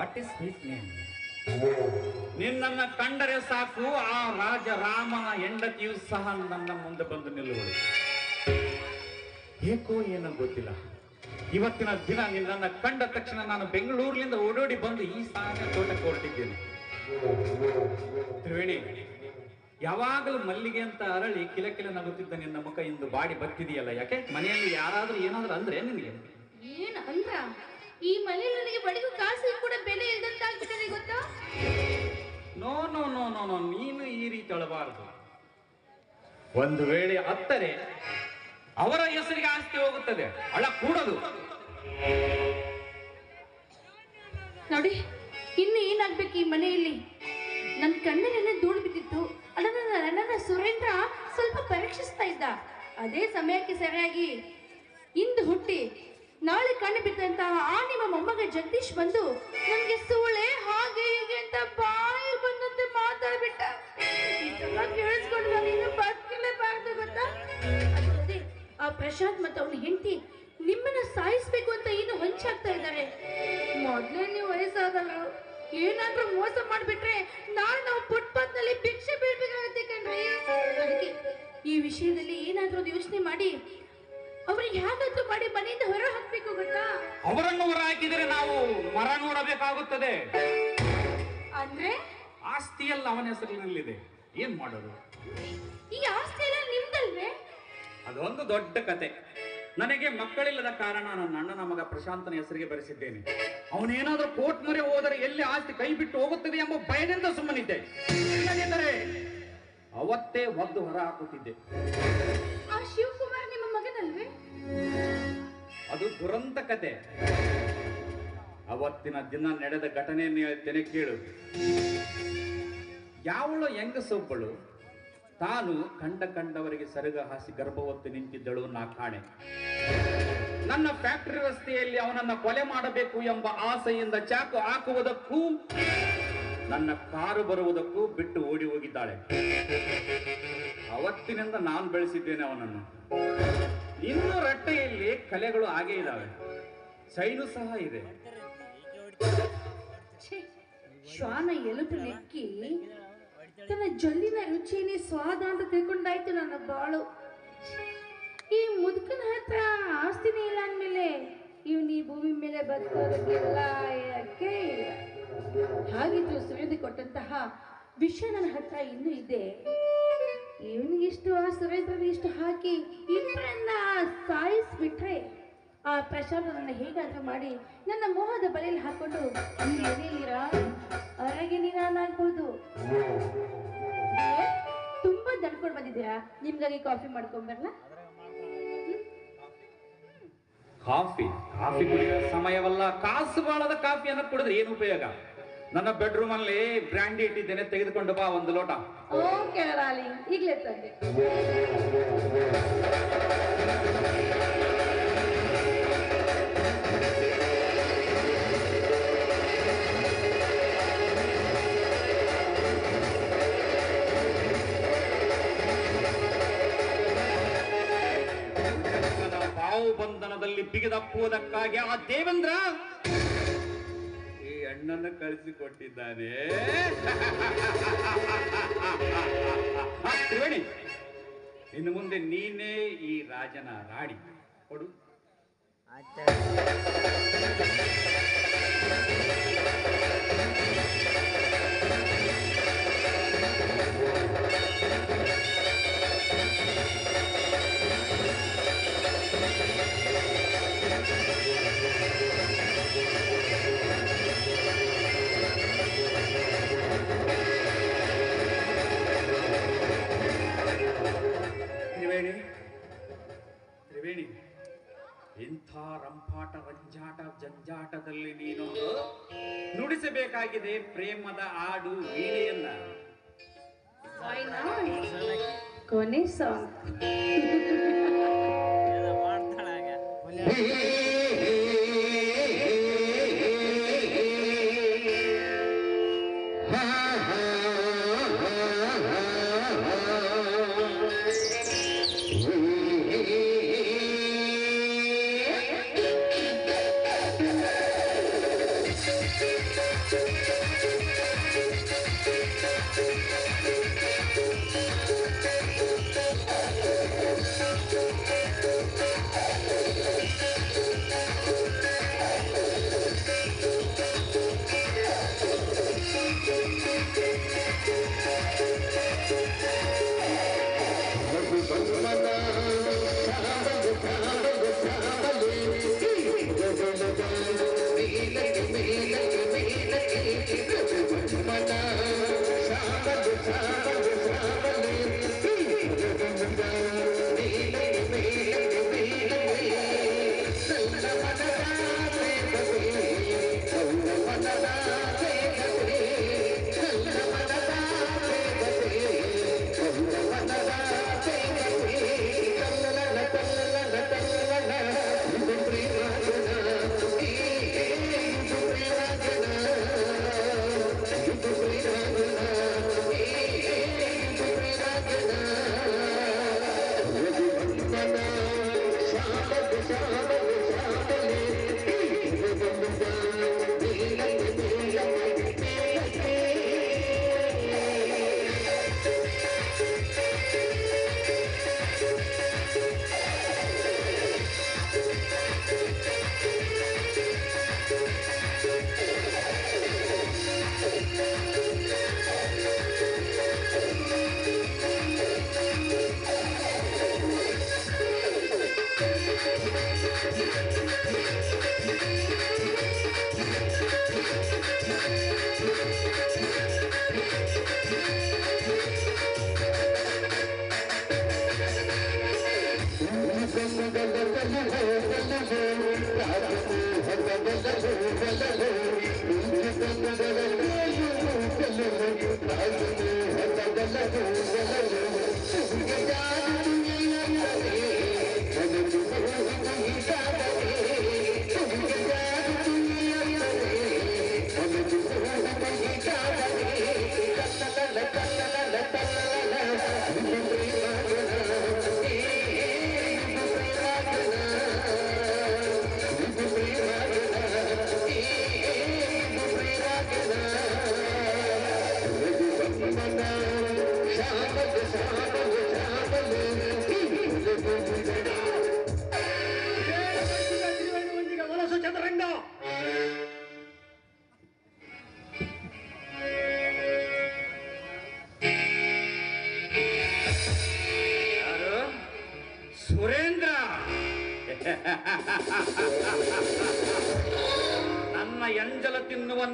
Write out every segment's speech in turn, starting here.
What is his name ನಿನ್ನನ್ನ ಕಂಡರೆ ಸಾಕು, ಆ ರಾಜ ರಾಮನ ಹೆಂಡತಿಯು ಸಹ ನನ್ನ ಮುಂದೆ ಬಂದು ನಿಲ್ಲುವಳು. ಏಕೋ ಏನೋ ಗೊತ್ತಿಲ್ಲ. ಇವತ್ತಿನ ದಿನ ನಿನ್ನನ್ನು ಕಂಡ ತಕ್ಷಣ ನಾನು ಬೆಂಗಳೂರಿನಿಂದ ಓಡೋಡಿ ಬಂದು ಈ ಸಾನ ತೋಟಕ್ಕೆ ಹೊರಟಿದ್ದೇನೆ. ತ್ರಿವೇಣಿ, ಯಾವಾಗಲೂ ಮಲ್ಲಿಗೆ ಅಂತ ಅರಳಿ ಕಿಲಕಿಲ ಕಿಲ ನಗುತ್ತಿದ್ದ ನಿನ್ನ ಮುಖ ಇಂದು ಬಾಡಿ ಬತ್ತಿದೆಯಲ್ಲ, ಯಾಕೆ? ಮನೆಯಲ್ಲಿ ಯಾರಾದ್ರೂ ಏನಾದ್ರೂ ಅಂದ್ರೆ ನಿನಗೆ? ಈ ಮನೆಯಲ್ಲಿ ನನಗೆ ಬಡಿಗೂ ನೋ ನೀನು ಈ ರೀತಿ ಅಳಬಾರದು. ಒಂದು ವೇಳೆ ಅತ್ತರೆ, ಅವರ ಹೆಸರಿಗೆ ಆಸ್ತಿ ಹೋಗುತ್ತದೆ, ಅಳ ಕೂಡದು. ನೋಡಿ, ಇನ್ನು ಏನಾಗ್ಬೇಕು ಈ ಮನೆಯಲ್ಲಿ? ನನ್ನ ಕಣ್ಣಲ್ಲೆಲ್ಲ ಧೂಳು ಬಿದ್ದಿತ್ತು. ಅದನ್ನ ನನ್ನ ಸುರೇಂದ್ರ ಸ್ವಲ್ಪ ಪರೀಕ್ಷಿಸ್ತಾ ಇದ್ದ. ಅದೇ ಸಮಯಕ್ಕೆ ಸರಿಯಾಗಿ ಇಂದು ಹುಟ್ಟಿ, ನಾಳೆ ಕಣ್ಣು ಬಿದ್ದಂತಹ ಆ ನಿಮ್ಮ ಮೊಮ್ಮಗ ಜಗದೀಶ್ ಬಂದು, ನನಗೆ ಸೂಳೆ ಹಾಗೆ ಹೀಗೆ ಅಂತ ಇದೆಲ್ಲ ಕೇಳಿಸ್ಕೊಂಡು ಗೊತ್ತಾ? ಅದೇ ಆ ಪ್ರಶಾಂತ್ ಮತ್ತು ಅವನ ಹೆಂಡತಿ ನಿಮ್ಮನ್ನ ಸಾಯಿಸ್ಬೇಕು ಅಂತ ಏನು ಹೊಂಚಾಗ್ತಾ ಇದ್ದಾರೆ. ಮೊದ್ಲೇ ನೀವು ವಯಸ್ಸಾದವರು ಏನಾದ್ರೂ ಮೋಸ ಮಾಡ್ಬಿಟ್ರೆ ನಾಳೆ ನಾವು ಫುಟ್ಪಾತ್ನಲ್ಲಿ ಭಿಕ್ಷೆ ಬೀಳ್ಬೇಕಾಗತ್ತೆ ಕಣ್ರಿ. ಅದಕ್ಕೆ ಈ ವಿಷಯದಲ್ಲಿ ಏನಾದ್ರೂ ಒಂದು ಯೋಚನೆ ಮಾಡಿ ಅವ್ರಿಗೆ ಹೇಗಾದ್ರೂ ಮಾಡಿ ಮನೆಯಿಂದ ಹೊರ ಹಾಕ್ಬೇಕು ಗೊತ್ತಾ? ಅವರನ್ನು ಹೊರ ಹಾಕಿದರೆ ನಾವು ಮರ ನೋಡಬೇಕಾಗುತ್ತದೆ. ಅಂದ್ರೆ? ಆಸ್ತಿಯಲ್ಲ ಅವನ ಹೆಸರಿನಲ್ಲಿದೆ. ಏನ್ ಮಾಡೋದು? ಈ ಆಸ್ತಿ ಎಲ್ಲ ನಿಮ್ದಲ್ವೇ? ಅದೊಂದು ದೊಡ್ಡ ಕತೆ. ನನಗೆ ಮಕ್ಕಳಿಲ್ಲದ ಕಾರಣ ನನ್ನ ಅಣ್ಣನ ಮಗ ಪ್ರಶಾಂತನ ಹೆಸರಿಗೆ ಬರೆಸಿದ್ದೇನೆ. ಅವನೇನಾದ್ರೂ ಕೋರ್ಟ್ ಮೊರೆ ಹೋದರೆ ಎಲ್ಲಿ ಆಸ್ತಿ ಕೈ ಬಿಟ್ಟು ಹೋಗುತ್ತದೆ ಎಂಬ ಭಯದಿಂದ ಸುಮ್ಮನಿದ್ದೆ. ಇಲ್ಲದಿದ್ದರೆ ಅವತ್ತೇ ಒದ್ದು ಹೊರ ಹಾಕುತ್ತಿದ್ದೆ. ಆ ಶಿವಕುಮಾರ್ ನಿಮ್ಮ ಮಗನಲ್ವೇ? ಅದು ದುರಂತ ಕತೆ. ಅವತ್ತಿನ ದಿನ ನಡೆದ ಘಟನೆಯನ್ನು ಹೇಳ್ತೇನೆ ಕೇಳು. ಯಾವಳು ಹೆಂಗಸೊಬ್ಬಳು ತಾನು ಕಂಡ ಕಂಡವರಿಗೆ ಸರಗ ಹಾಸಿ ಗರ್ಭವತ್ತು ನಿಂತಿದ್ದಳು ನಾ ಕಾಣೆ. ನನ್ನ ಫ್ಯಾಕ್ಟರಿ ರಸ್ತೆಯಲ್ಲಿ ಅವನನ್ನ ಕೊಲೆ ಮಾಡಬೇಕು ಎಂಬ ಆಸೆಯಿಂದ ಚಾಕು ಹಾಕುವುದಕ್ಕೂ ನನ್ನ ಕಾರು ಬರುವುದಕ್ಕೂ ಬಿಟ್ಟು ಓಡಿ ಹೋಗಿದ್ದಾಳೆ. ಅವತ್ತಿನಿಂದ ನಾನು ಬೆಳೆಸಿದ್ದೇನೆ ಅವನನ್ನು. ಇನ್ನು ರಟ್ಟೆಯಲ್ಲಿ ಕಲೆಗಳು ಹಾಗೆ ಇದ್ದಾವೆ. ಸೈನು ಸಹ ಇದೆ. ಶ್ವಾನ ಎಲುಬು ನೆಕ್ಕಿ ತನ್ನ ಜೊಲ್ಲಿನ ರುಚಿನೇ ಸ್ವಾದ ಅಂತ ತಿಳ್ಕೊಂಡಾಯ್ತು ನನ್ನ ಬಾಳು. ಈ ಮುದುಕನ ಹತ್ರ ಆಸ್ತಿನೇ ಇಲ್ಲ ಅಂದ್ಮೇಲೆ ಇವನು ಈ ಭೂಮಿ ಮೇಲೆ ಬದುಕೋದಕ್ಕೆಲ್ಲ ಯಾಕೆ ಇಲ್ಲ ಹಾಗಿದ್ರು ಸುರಿದು ಕೊಟ್ಟಂತಹ ವಿಷಯ ನನ್ನ ಹತ್ರ ಇನ್ನೂ ಇದೆ. ಇವನಿಗಿಷ್ಟು ಆ ಸುರೇಂದ್ರನ ಇಷ್ಟು ಹಾಕಿ ಇಬ್ಬರನ್ನ ಸಾಯಿಸ್ಬಿಟ್ರೆ ಆ ಪ್ರಶಾಂತ್ ನನ್ನ ಹೇಗಾದ್ರೂ ಮಾಡಿ ನನ್ನ ಮೋಹದ ಬಲೆಯಲ್ಲಿ ಹಾಕೊಂಡು ಬಂದಿದ್ದೀರಾ ನಿಮ್ಗಾಗಿ ಕಾಫಿ ಮಾಡ್ಕೊಂಬರ್ಲ? ಕಾಫಿ. ಕಾಫಿ ಕುಡಿಯುವ ಸಮಯವಲ್ಲ. ಕಾಸು ಬಾಳದ ಕಾಫಿಯನ್ನು ಕುಡಿದ್ರೆ ಏನು ಉಪಯೋಗ? ನನ್ನ ಬೆಡ್ರೂಮ್ ಅಲ್ಲಿ ಬ್ರ್ಯಾಂಡಿ ಇಟ್ಟಿದ್ದೇನೆ ತೆಗೆದುಕೊಂಡು ಬಾ ಒಂದು ಲೋಟ. ಓಕೆ ರಾಲಿ ಈಗಲೇ ತಂದೆ. ಬಾವು ಬಂಧನದಲ್ಲಿ ಬಿಗಿದಪ್ಪುವುದಕ್ಕಾಗಿ ಆ ದೇವೇಂದ್ರ ಈ ಅಣ್ಣನ ಕಳಿಸಿಕೊಟ್ಟಿದ್ದಾನೆ ತ್ರಿವೇಣಿ ಇನ್ನು ಮುಂದೆ ನೀನೇ ಈ ರಾಜನ ರಾಣಿ. ಕೊಡು. ನುಡಿಸಬೇಕಾಗಿದೆ ಪ್ರೇಮದ ಹಾಡು ವೀಣೆಯನ್ನ ಕೊನೆ ಸಾಂಗ್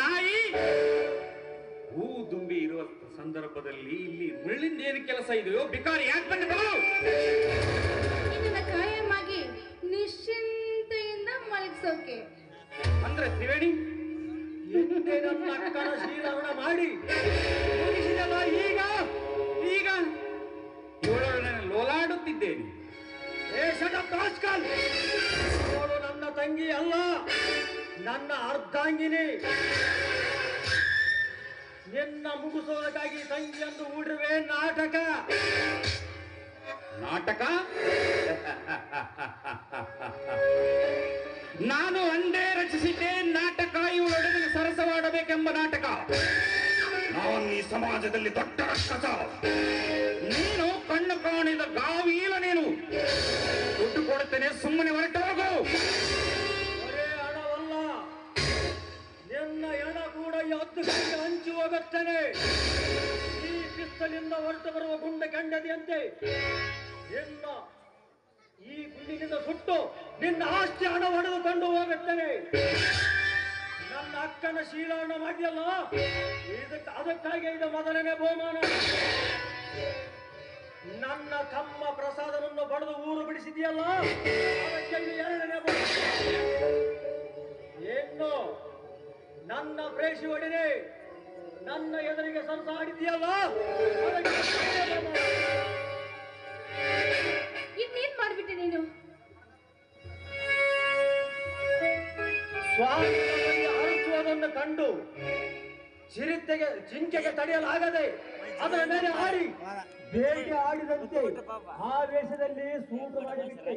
ನಾಯಿ. ಹೂ ದುಂಬಿ ಇರುವ ಸಂದರ್ಭದಲ್ಲಿ ಇಲ್ಲಿ ಮುಳ್ಳಿಂದ ಏನು ಕೆಲಸ ಇದೆಯೋ? ಬಿಕಾರಿ ಯಾಕೆ ಬಂದ ಇದನ್ನ ಕಾಯಮಾಗಿ ನಿಶ್ಚಿಂತೆಯಿಂದ ಮಲಗಿಸೋಕೆ. ಅಂದ್ರೆ ತ್ರಿವೇಣಿ ನನ್ನ ಅಕ್ಕನ ಮಾಡಿ. ಮುಗಿಸಿದಲ್ಲ ಈಗ ಈಗ. ಇವಳೊಡನೆ ಲೋಲಾಡುತ್ತಿದ್ದೇನೆ. ಏ ಶಟಪ್ ರಾಸ್ಕಲ್ ಅವಳು ನನ್ನ ತಂಗಿ ಅಲ್ಲ. ನನ್ನ ಅರ್ಧಾಂಗಿನಿ. ನಿನ್ನ ಮುಗಿಸೋದಕ್ಕಾಗಿ ತಂಗಿಯಂದು ಹೂಡಿರುವೆ ನಾಟಕ. ನಾಟಕ? ನಾನು ಅಂದೇ ರಚಿಸಿದ್ದೆ ನಾಟಕ ಇವಳೊಡನೆ ಸರಸವಾಡಬೇಕೆಂಬ ನಾಟಕ. ನಾನು ಈ ಸಮಾಜದಲ್ಲಿ ದೊಡ್ಡ ರಕ್ಷಸ ನೀನು ಕಣ್ಣು ಕಾಣಿದ ಗಾವೀಲ ನೀನು. ದುಡ್ಡು ಕೊಡುತ್ತೇನೆ ಸುಮ್ಮನೆ ಹೊರಟು ಹೋಗು ಹತ್ತು ಗಂಟೆ ಹಂಚಿ ಹೋಗುತ್ತೇನೆ ಈ ಪಿಸ್ತಲಿಂದ ಹೊರಟು ಬರುವ ಗುಂಡ ಕಂಡದಿಯಂತೆ. ನಿನ್ನ ಈ ಗುಂಡಿನಿಂದ ಸುಟ್ಟು ನಿನ್ನ ಆಸ್ತಿ ಹಣ ಹೊಡೆದುಕೊಂಡು ಹೋಗುತ್ತೇನೆ. ನನ್ನ ಅಕ್ಕನ ಶೀಲಾಣ ಮಾಡಿಯಲ್ಲ ಇದಕ್ಕೆ ಅದಕ್ಕಾಗಿ ಇದು ಮೊದಲನೇ ಬಹುಮಾನ. ನನ್ನ ತಮ್ಮ ಪ್ರಸಾದವನ್ನು ಬಡಿದು ಊರು ಬಿಡಿಸಿದೆಯಲ್ಲ, ಅದಕ್ಕೆ ಎರಡನೇ ಬಹುಮಾನ. ಏನು? ನನ್ನ ಪ್ರೇಷಿ ಒಡನೆ ನನ್ನ ಎದುರಿಗೆ ಸರಸಾಡಿದೆಯಲ್ಲ. ಇನ್ನೇನ್ ಮಾಡ್ಬಿಟ್ಟೆ ನೀನು? ಸ್ವಾಮಿ ಹರಿಸುವುದನ್ನು ಕಂಡು ಚಿರತೆಗೆ ಜಿಂಕೆಗೆ ತಡೆಯಲಾಗದೆ ಅದರ ಮೇಲೆ ಆಡಿ ಬೇಟೆ ಆಡಿದಂತೆ ಆ ವೇಷದಲ್ಲಿ ಸೂಟು ಮಾಡಿಬಿಟ್ಟೆ.